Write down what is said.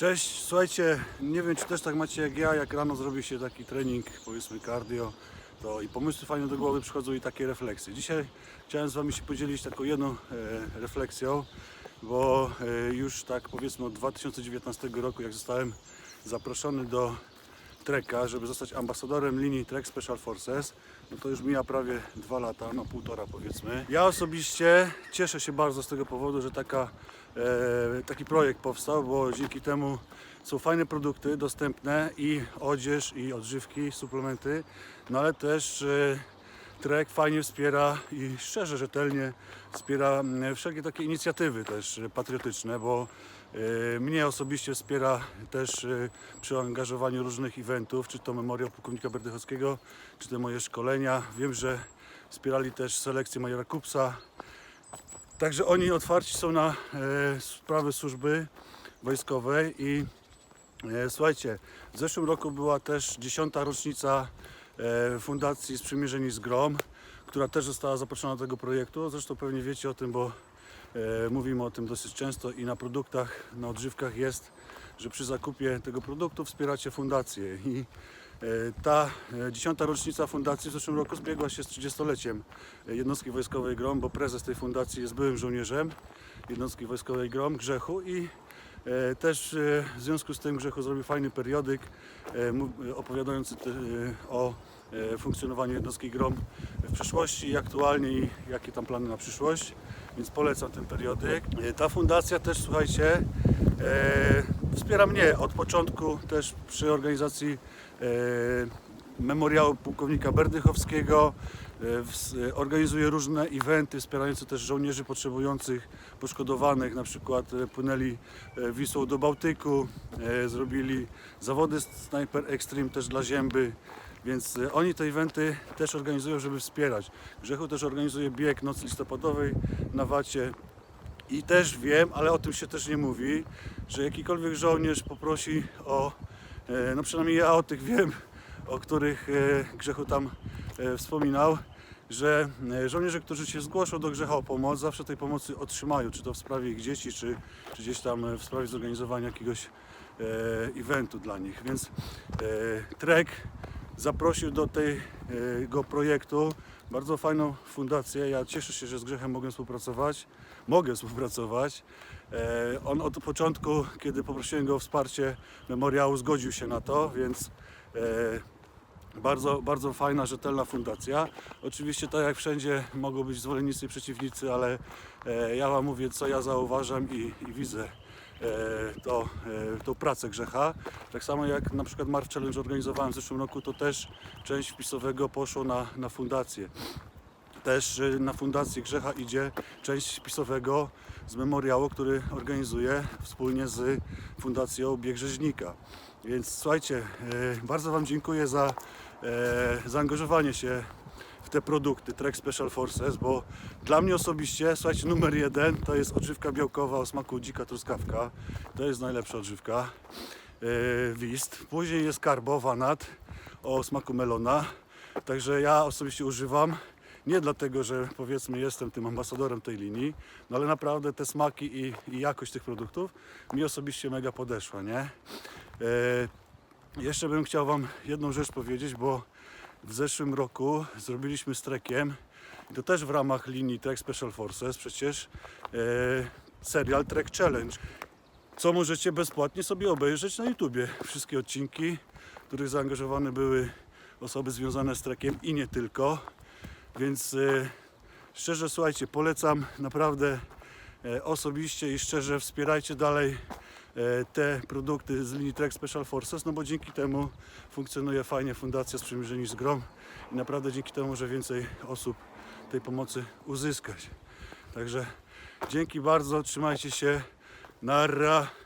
Cześć, słuchajcie, nie wiem czy też tak macie jak ja, jak rano zrobi się taki trening, powiedzmy cardio, to i pomysły fajne do głowy przychodzą i takie refleksje. Dzisiaj chciałem z Wami się podzielić taką jedną e, refleksją, bo e, już tak powiedzmy od 2019 roku, jak zostałem zaproszony do Treka, żeby zostać ambasadorem linii Trek Special Forces, no to już mija prawie dwa lata, no półtora powiedzmy. Ja osobiście cieszę się bardzo z tego powodu, że taka, taki projekt powstał, bo dzięki temu są fajne produkty dostępne i odzież, i odżywki, suplementy, no ale też e, Trek fajnie wspiera i szczerze, rzetelnie wspiera mm, wszelkie takie inicjatywy też e, patriotyczne, bo e, mnie osobiście wspiera też e, przy angażowaniu różnych eventów, czy to Memoriał Pułkownika Berdychowskiego, czy te moje szkolenia. Wiem, że wspierali też selekcję Majora Kupsa. Także oni otwarci są na e, sprawy służby wojskowej i E, Słuchajcie, w zeszłym roku była też dziesiąta rocznica e, Fundacji Sprzymierzeni z Grom, która też została zaproszona do tego projektu. Zresztą pewnie wiecie o tym, bo mówimy o tym dosyć często i na produktach, na odżywkach jest, że przy zakupie tego produktu wspieracie fundację. I ta e, dziesiąta rocznica fundacji w zeszłym roku zbiegła się z 30-leciem jednostki wojskowej Grom, bo prezes tej fundacji jest byłym żołnierzem jednostki wojskowej Grom, Grzechu i E, Też e, w związku z tym Grzechu zrobił fajny periodyk e, e, opowiadający e, o e, funkcjonowaniu jednostki GROM w przeszłości i aktualnie i jakie tam plany na przyszłość, więc polecam ten periodyk. E, Ta fundacja też, słuchajcie, e, wspiera mnie od początku też przy organizacji e, memoriału pułkownika Berdychowskiego. E, Organizuje różne eventy wspierające też żołnierzy potrzebujących, poszkodowanych. Na przykład e, płynęli Wisłą do Bałtyku, zrobili zawody Sniper Extreme też dla Zięby. Więc oni te eventy też organizują, żeby wspierać. Grzechu też organizuje bieg Nocy Listopadowej na Wacie. I też wiem, ale o tym się też nie mówi, że jakikolwiek żołnierz poprosi o, e, no przynajmniej ja o tych wiem, o których e, Grzechu tam e, wspominał, że żołnierze, którzy się zgłoszą do Grzecha o pomoc, zawsze tej pomocy otrzymają, czy to w sprawie ich dzieci, czy, czy gdzieś tam w sprawie zorganizowania jakiegoś eventu dla nich. Więc e, Trek zaprosił do tego projektu bardzo fajną fundację. Ja cieszę się, że z Grzechem mogę współpracować. Mogę współpracować. E, On od początku, kiedy poprosiłem go o wsparcie memoriału, zgodził się na to, więc e, bardzo, bardzo fajna, rzetelna fundacja. Oczywiście tak jak wszędzie mogą być zwolennicy i przeciwnicy, ale e, ja Wam mówię, co ja zauważam i, i widzę to, e, tą pracę Grzecha. Tak samo jak na przykład Marw Challenge organizowałem w zeszłym roku, to też część wpisowego poszło na, na fundację. Też y, na fundację Grzecha idzie część spisowego z memoriału, który organizuje wspólnie z Fundacją Bieg Rzeźnika. Więc słuchajcie, e, bardzo Wam dziękuję za e, zaangażowanie się te produkty Trek Special Forces, bo dla mnie osobiście, słuchajcie, numer jeden to jest odżywka białkowa o smaku dzika truskawka. To jest najlepsza odżywka. E, Wist. Później jest Carbo Vanat o smaku melona. Także ja osobiście używam. Nie dlatego, że powiedzmy jestem tym ambasadorem tej linii, no ale naprawdę te smaki i, i jakość tych produktów mi osobiście mega podeszła, nie? E, jeszcze bym chciał Wam jedną rzecz powiedzieć, bo w zeszłym roku zrobiliśmy z Trekiem, to też w ramach linii Trek Special Forces przecież, e, serial Trek Challenge, co możecie bezpłatnie sobie obejrzeć na YouTubie. Wszystkie odcinki, w których zaangażowane były osoby związane z Trekiem i nie tylko. Więc e, szczerze słuchajcie, polecam naprawdę e, osobiście i szczerze wspierajcie dalej te produkty z linii Trek Special Forces, no bo dzięki temu funkcjonuje fajnie Fundacja Sprzymierzeni z Grom i naprawdę dzięki temu może więcej osób tej pomocy uzyskać. Także dzięki bardzo, trzymajcie się, narra.